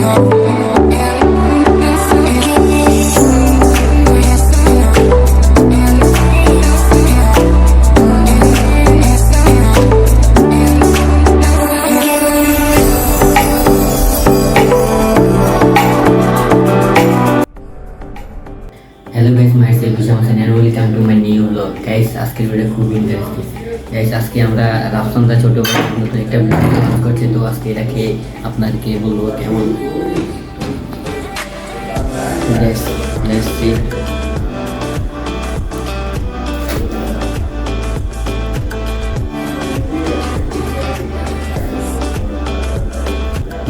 Hello guys, my name is Abhishek and welcome to my new vlog. Guys, ask your video. আজকে আমরা রাফসন্দা ছোট নতুন একটা launch করছে। তো আজকে এটাকে আপনাদেরকে বলব কেমন.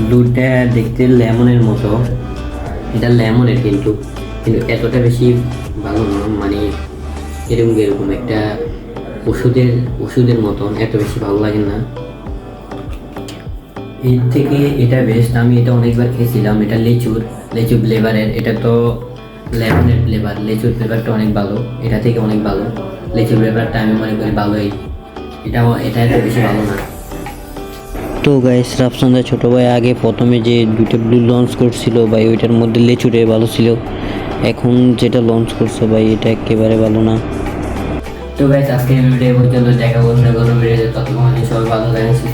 ব্লুটা দেখতে লেমনের মতো। এটা লেমনের কিন্তু কিন্তু এতটা বেশি ভালো না মানে এরকম এরকম একটা ওষুধের ওষুধের মতন, এত বেশি ভালো লাগে না। এর থেকে এটা বেস্ট আমি এটা অনেকবার খেয়েছিলাম, এটা লেচুর, লেচু ফ্লেভারের এটা তো লেমনের ফ্লেভার লেচুর ফ্লেভারটা অনেক ভালো, এটা থেকে অনেক ভালো। লেচুর ফ্লেভারটা আমি মনে করি ভালোই এটা এটা এত বেশি ভালো না। তো গাইস রাফসান্দা ছোটো ভাই আগে প্রথমে যে দুটো ব্লু লঞ্চ করছিল, ভাই, ওইটার মধ্যে লেচুরে ভালো ছিল। এখন যেটা লঞ্চ করছে, ভাই, এটা একেবারে ভালো না। তো গাইস আজকে ভিডিও পর্যন্ত। দেখা বন্ধু কোনো ভিডিওতে ততক্ষণ সবাই ভালো থাকেন।